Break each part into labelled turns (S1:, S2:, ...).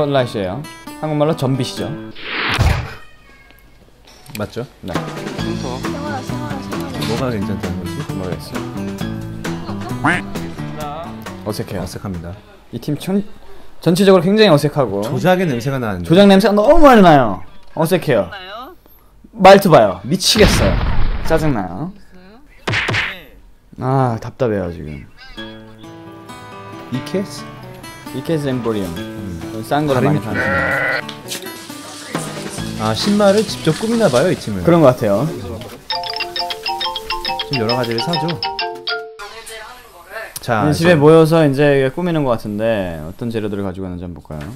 S1: 스포트라이트예요. 한국말로 전빗이죠.
S2: 맞죠?
S1: 네,
S2: 뭐가 괜찮다는 거지?
S1: 모르겠어요. 어색해요.
S2: 어색합니다.
S1: 이팀 전체적으로 굉장히 어색하고
S2: 조작의 냄새가 나는데.
S1: 조작 냄새가 너무 많이 나요. 어색해요. 말투 봐요. 미치겠어요. 짜증나요. 아 답답해요 지금.
S2: 이케스?
S1: 이케스 엠보리움. 음, 싼 거를 많이 파는.
S2: 아 신발을 직접 꾸미나 봐요 이 팀은.
S1: 그런 것 같아요.
S2: 좀 여러 가지를 사죠. 자
S1: 집에 모여서 이제 꾸미는 것 같은데 어떤 재료들을 가지고 있는지 한번 볼까요?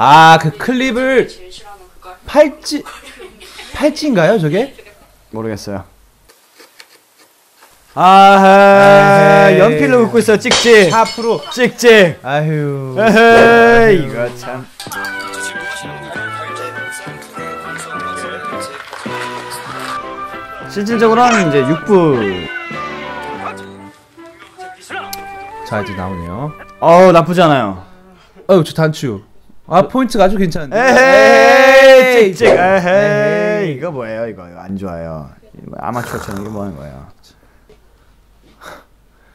S2: 아 그 클립을 팔찌 팔찌인가요 저게?
S1: 모르겠어요. 아. 연필로 긋고 있어 찍찍
S2: 샤프로.
S1: 찍찍.
S2: 아휴.
S1: 에헤이 이거 참. 실질적으로는 이제 6부.
S2: 자 이제 나오네요.
S1: 어우 나쁘지 않아요.
S2: 어우 저 단추. 아 포인트가 아주 괜찮은데.
S1: 에헤이 찍찍. 에헤이
S2: 에헤이.
S1: 이거 뭐예요 이거 이거 안 좋아요. 이거 아마추어처럼 이게 뭐 하는 거예요?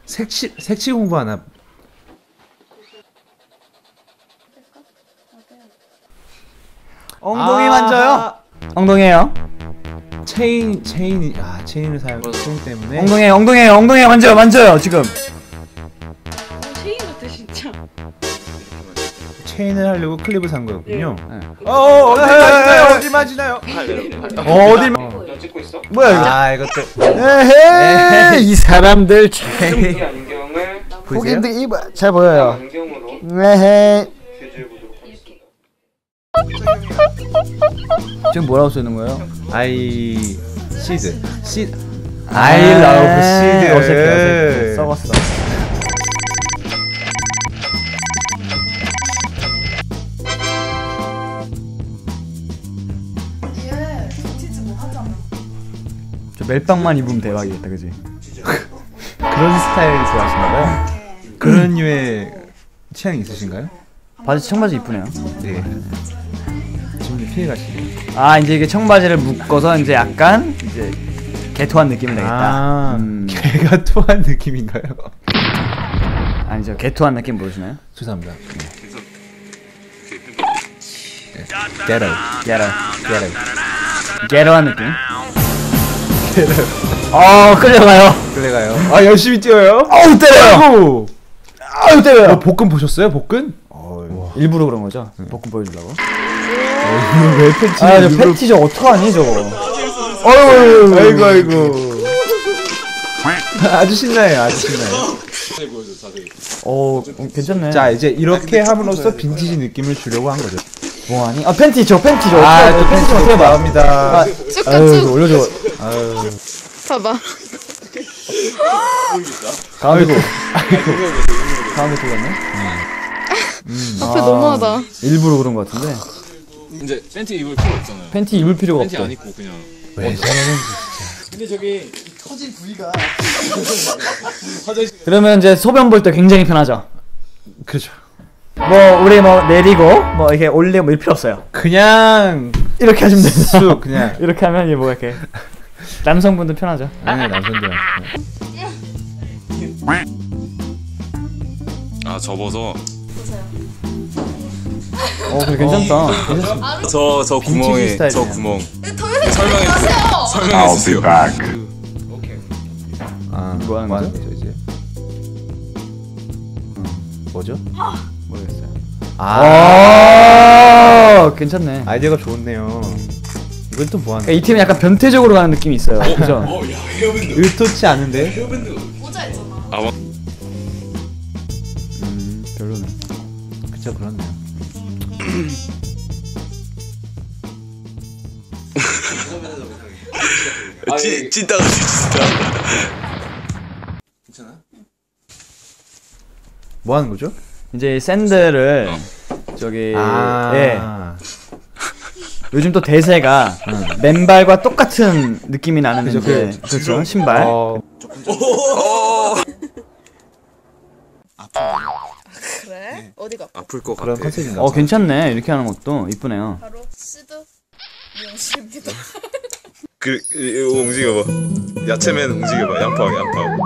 S2: 색칠 색칠 공부하나.
S1: 엉덩이
S2: 아,
S1: 만져요? 엉덩이에요?
S2: 체인 체인 아 체인을 사용 체인 때문에.
S1: 엉덩이 엉덩이 엉덩이 만져요 만져요 지금.
S2: 체인을 하려고 클립을 산 거였군요.
S1: 네.
S2: 어, 어 어디 맞나요? 어디 맞나요?
S1: 어디 뭐야 이거?
S2: 아 이것도
S1: 에헤이 이 사람들 참
S3: 안경을
S2: 보이세요?
S1: 이봐 잘 보여요.
S3: 안경으로
S1: 에헤이
S3: 교주해 보도록 하겠습니다.
S1: 지금 뭐라고 쓰는 거예요?
S2: 아이 시드 시
S1: I love seed. 어색해 어색해 썩었어. 멜빵만 입으면 대박이겠다 그지?
S2: 그런 스타일 좋아하시나봐요. 그런 류의 취향 있으신가요?
S1: 바지 청바지 이쁘네요.
S2: 네. 지금 피해 가시네요.
S1: 아 이제 이게 청바지를 묶어서 이제 약간 이제 개토한 느낌을 내겠다.
S2: 아,
S1: 음.
S2: 개가 토한 느낌인가요?
S1: 아니죠 개토한 느낌 모르시나요?
S2: 죄송합니다. 게러
S1: 게러 게러 게러한 느낌. 어 끌려가요.
S2: 끌려가요. 아 열심히 뛰어요.
S1: 어우 때려요.
S2: 아이고.
S1: 아유 때려요.
S2: 어, 복근 보셨어요? 복근?
S1: 일부러 그런 거죠? 복근 보여주려고.
S2: 왜 팬티?
S1: 아저 팬티 저 어떡하니 저거.
S2: 어휴, 아이고 아이고. 아주 신나요, 아주 신나요.
S1: 어 음, 괜찮네.
S2: 자 이제 이렇게 함으로써 빈티지 느낌을 주려고 한 거죠.
S1: 뭐하니? 아 팬티 저 팬티 저.
S2: 아, 팬티 좀 어떻게 나옵니다.
S1: 아,
S4: 쭉가
S1: 아유
S4: 쭉.
S1: 이거 올려줘.
S2: 아유,
S4: 봐봐.
S1: 가운데 도 가운데 돌렸네.
S4: 앞에 너무하다.
S1: 일부러 그런 거 같은데.
S5: 이제 팬티 입을 필요 없잖아요.
S1: 팬티 입을 필요가
S5: 팬티. 안 입고 그냥.
S2: 왜 저러는
S5: 근데 저기
S1: 그러면 이제 소변 볼 때 굉장히 편하죠.
S2: 그렇죠.
S1: 뭐 우리 뭐 내리고 뭐 이렇게 올리고 뭐 이럴 필요 없어요.
S2: 그냥
S1: 이렇게 하시면 돼요.
S2: 쑥 그냥
S1: 이렇게 하면 이제 뭐 이렇게 남성분들 편하죠.
S2: 아니 남성들.
S5: 아 접어서
S1: 어, 그래 괜찮다. 괜찮습니다.
S5: 저저 구멍에. 저 구멍 설명해 주세요. 설명해 주세요.
S2: 아,
S1: 뭐 하는 거죠?
S2: 이제? 음, 뭐죠?
S1: 모르겠어요.
S2: 아,
S1: 아, 괜찮네.
S2: 아이디어가 좋네요. 이건 또 뭐 하는?
S1: 그러니까 이 팀은 약간 변태적으로 가는 느낌이 있어요. 그죠?
S2: 의도치 않은데?
S5: 아 뭐,
S1: 음, 별로네.
S2: 그쵸 그렇네요.
S5: 찐 찐따 같아 진짜.
S2: 뭐 하는 거죠?
S1: 이제 샌들을 저기
S2: 아,
S1: 예. 요즘 또 대세가 맨발과 똑같은 느낌이 나는
S2: 그죠,
S1: 이제
S2: 그-
S1: 그렇죠 신발.
S2: 어,
S4: 그래? 어디가?
S5: 아플 것
S2: 그런
S5: 같아.
S2: 컨셉인가?
S1: 어 괜찮네 이렇게 하는 것도 이쁘네요.
S4: 바로 시드 미용실입니다.
S5: 그 이거 움직여봐. 야채맨 움직여봐. 양파 양파.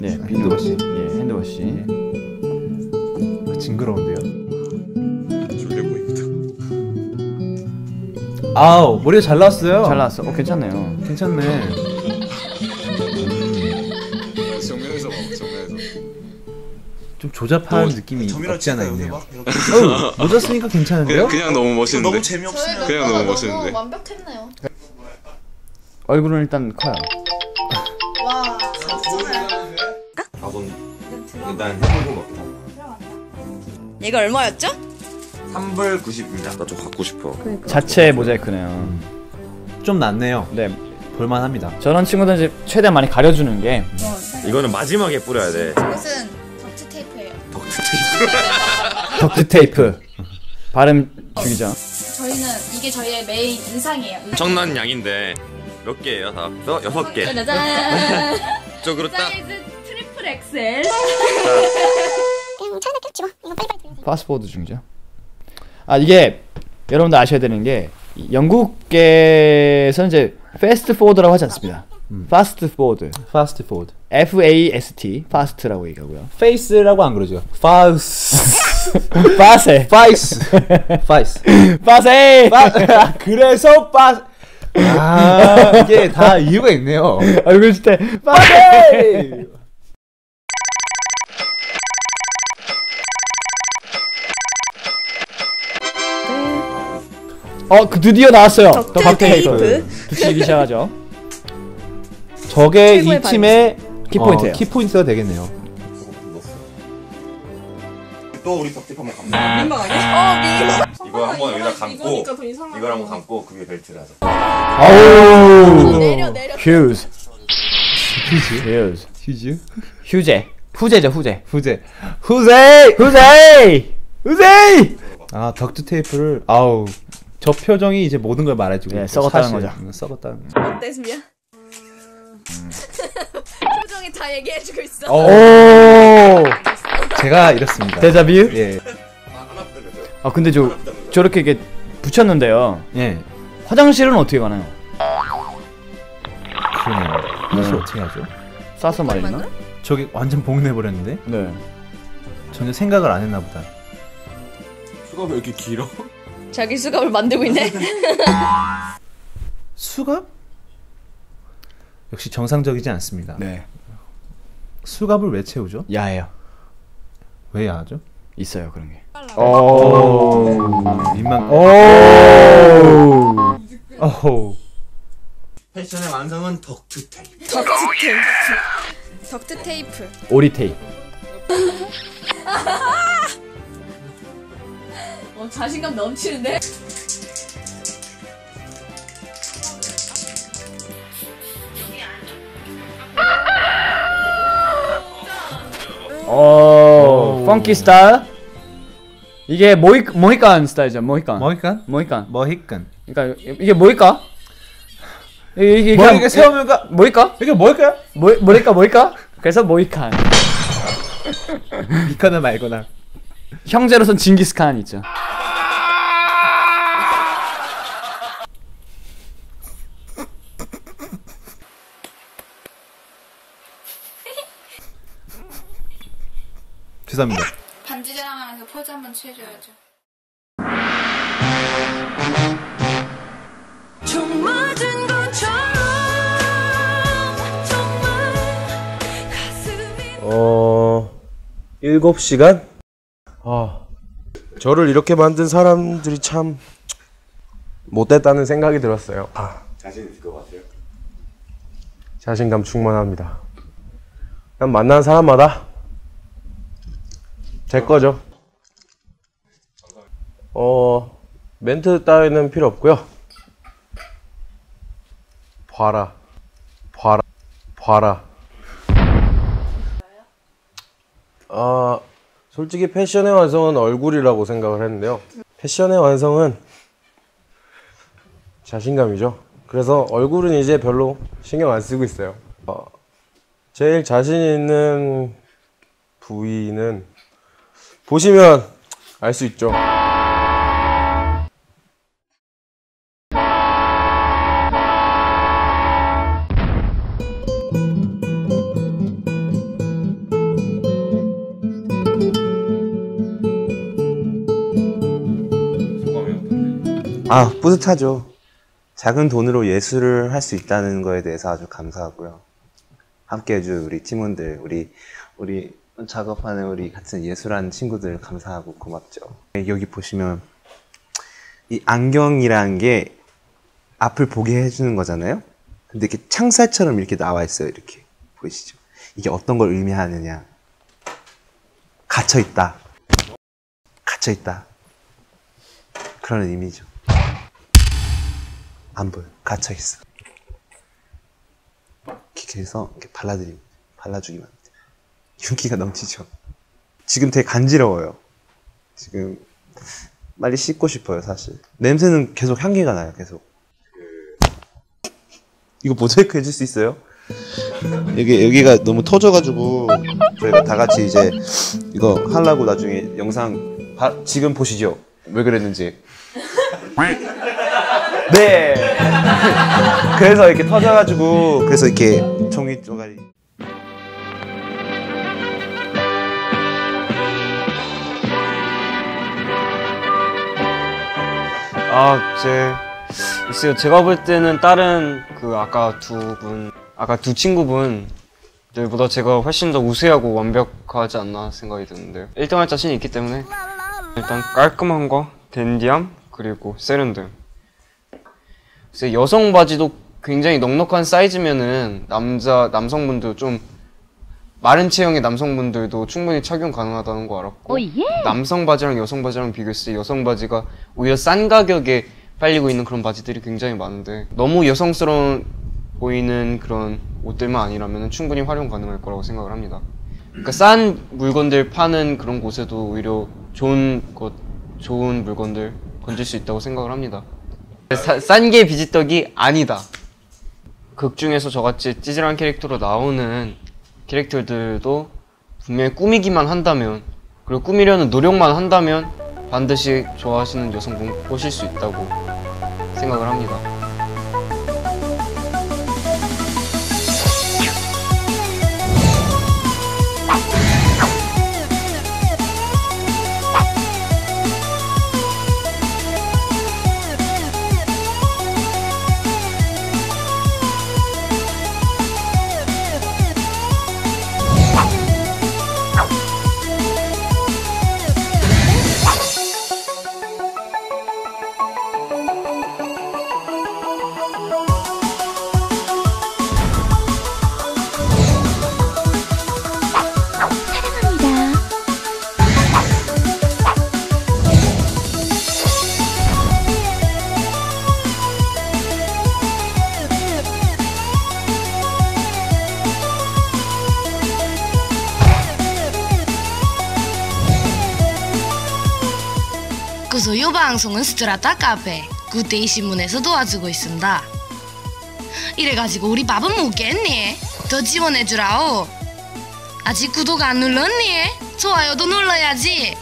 S1: 네
S2: 핸드워시.
S1: 예 핸드워시.
S2: 징그러운데요. 아우 머리가 잘 나왔어요.
S1: 잘 나왔어. 어 괜찮네요.
S2: 괜찮네.
S5: 정면에서 봐. 정면에서.
S2: 좀 조잡한
S5: 너
S2: 느낌이 없지 않아 있네요.
S5: 이거.
S2: 어, 모자 쓰니까 괜찮은데요?
S5: 그냥 그냥 너무 멋있는데.
S3: 너무 재미없으면
S5: 그냥 너무 멋있는데.
S4: 완벽했네요.
S1: 얼굴은 일단 커요.
S4: 와.
S6: 일단 해보고 먹자.
S7: 얘가 얼마였죠?
S6: 3불 90입니다. 나 좀 갖고 싶어.
S1: 자체 모자이크네요.
S2: 좀 낫네요.
S1: 네
S2: 볼만합니다.
S1: 저런 친구들은 이제 최대한 많이 가려주는 게
S6: 이거는 마지막에 뿌려야 돼.
S4: 이것은 덕트 테이프예요.
S1: 덕트 테이프. 발음 죽이죠.
S4: 저희는 이게 저희의 메인 인상이에요.
S6: 엄청난 양인데 몇 개예요 다? 너 여섯 개.
S7: 짜잔.
S6: 쪽으로 딱.
S7: 사이즈 트리플 엑셀.
S1: 파스포드 중이죠. 아 이게 여러분들 아셔야 되는 게이 영국계에서는 이제 패스트 포드라고 하지 않습니다. 파스트 포드,
S2: 파스트 포드.
S1: F A S T, 파스트라고 얘기하고요.
S2: 페이스라고 안 그러죠. 파우스.
S1: 파세,
S2: 파이스. 파이스.
S1: 파세.
S2: 그래서 파. 아 이게 다 이유가 있네요.
S1: 얼굴 때 파세. 어, 그 드디어 나왔어요. 덕트 테이프. 붙이기 시작하죠.
S2: 저게 이 팀의
S1: 키포인트예요.
S2: 어, 키포인트가 되겠네요.
S6: 또 우리 덕집 한번 감자. 이거 한번 여기다 감고 이걸 한번 감고 그게 벨트를 하자.
S1: 아우.
S7: 내려 내려.
S1: 휴즈. 휴즈.
S2: 휴즈.
S1: 휴제. 후제죠, 후제.
S2: 후제. 후제.
S1: 후제! 후제!
S2: 아 덕트 테이프를 아우 저 표정이 이제 모든 걸 말해주고
S1: 네,
S2: 있고,
S1: 썩었다는. 거죠.
S2: 음, 썩었다는
S7: 어땠습니까? 표정이 다 얘기해주고 있어.
S2: 어,
S1: 오!
S2: 제가 이렇습니다.
S1: 데자뷰?
S2: 예.
S1: 아, 근데 저, 저렇게 이렇게 붙였는데요.
S2: 예.
S1: 화장실은 어떻게 가나요?
S2: 그러네요. 이것을 어떻게 하죠?
S1: 싸서 말리나?
S2: 저기 완전 복내버렸는데
S1: 네.
S2: 전혀 생각을 안 했나 보다.
S6: 수가 왜 이렇게 길어?
S7: 자기 수갑을 만들고 있네.
S2: 수갑? 역시 정상적이지 않습니다.
S1: 네.
S2: 수갑을 왜 채우죠?
S1: 야해요.
S2: 왜 야하죠?
S1: 있어요, 그런 게. 오.
S2: 민망.
S1: 오.
S2: 어호.
S6: 패션의 완성은 덕트 테이프.
S7: 덕트 테이프. 덕트 테이프.
S1: 오리 테이프.
S7: 어, 자신감 넘치는데?
S1: 오. 펑키 스타일. 이게 모히, 모히칸 스타일이죠, 모히칸.
S2: 머히칸?
S1: 모히칸.
S2: 머히칸.
S1: 그러니까 이게 뭐일까? 이게
S2: 뭐
S1: 그냥
S2: 이게 세우면가
S1: 뭐일까?
S2: 이게 뭘까요?
S1: 뭐 뭐랄까 뭐일까? 그래서 모이칸.
S2: 이거나 말거나.
S1: 형제로선 징기스칸 있죠.
S2: 죄송합니다.
S4: 반지 자랑하면서 포즈 한번 취해줘야죠.
S8: 어, 7시간? 아, 저를 이렇게 만든 사람들이 참 못됐다는 생각이 들었어요. 아,
S6: 자신 있을 것 같아요.
S8: 자신감 충만합니다. 그냥 만난 사람마다 제 거죠. 어, 멘트 따위는 필요 없고요. 봐라, 봐라, 봐라. 아, 솔직히 패션의 완성은 얼굴이라고 생각을 했는데요. 패션의 완성은 자신감이죠. 그래서 얼굴은 이제 별로 신경 안 쓰고 있어요. 어, 제일 자신 있는 부위는 보시면 알 수 있죠.
S9: 아, 뿌듯하죠. 작은 돈으로 예술을 할 수 있다는 거에 대해서 아주 감사하고요. 함께 해준 우리 팀원들, 우리, 우리 작업하는 우리 같은 예술하는 친구들 감사하고 고맙죠. 네, 여기 보시면 이 안경이라는 게 앞을 보게 해주는 거잖아요. 근데 이렇게 창살처럼 이렇게 나와 있어요. 이렇게. 보이시죠? 이게 어떤 걸 의미하느냐. 갇혀있다. 갇혀있다. 그런 의미죠. 안 보여. 갇혀 있어. 이렇게 해서 이렇게 발라드림, 발라주기만. 윤기가 넘치죠. 지금 되게 간지러워요. 지금 빨리 씻고 싶어요, 사실. 냄새는 계속 향기가 나요, 계속. 이거 모자이크 해줄 수 있어요? 여기 여기가 너무 터져가지고 저희가 다 같이 이제 이거 하려고 나중에 영상 바- 지금 보시죠. 왜 그랬는지. 네. 그래서 이렇게 터져가지고 그래서 이렇게 종이 쪼가리.
S3: 아, 제 글쎄요. 제가 볼 때는 다른 그 아까 두 분, 아까 두 친구분 들보다 제가 훨씬 더 우세하고 완벽하지 않나 생각이 드는데요. 1등할 자신이 있기 때문에 일단 깔끔함과 댄디함 그리고 세련됨. 글쎄 여성 바지도 굉장히 넉넉한 사이즈면은 남자 남성분들 좀 마른 체형의 남성분들도 충분히 착용 가능하다는 거 알았고 남성 바지랑 여성 바지랑 비교했을 때 여성 바지가 오히려 싼 가격에 팔리고 있는 그런 바지들이 굉장히 많은데 너무 여성스러운 보이는 그런 옷들만 아니라면 충분히 활용 가능할 거라고 생각을 합니다. 그러니까 싼 물건들 파는 그런 곳에도 오히려 좋은 것, 좋은 물건들 건질 수 있다고 생각을 합니다. 싼게 비지떡이 아니다. 극 중에서 저같이 찌질한 캐릭터로 나오는 캐릭터들도 분명히 꾸미기만 한다면 그리고 꾸미려는 노력만 한다면 반드시 좋아하시는 여성분 보실 수 있다고 생각을 합니다.
S10: 소요 방송은 스트라타 카페 구테이 신문에서 도와주고 있습니다.
S11: 이래가지고 우리 밥은 먹겠니? 더 지원해주라오. 아직 구독 안 눌렀니? 좋아요도 눌러야지.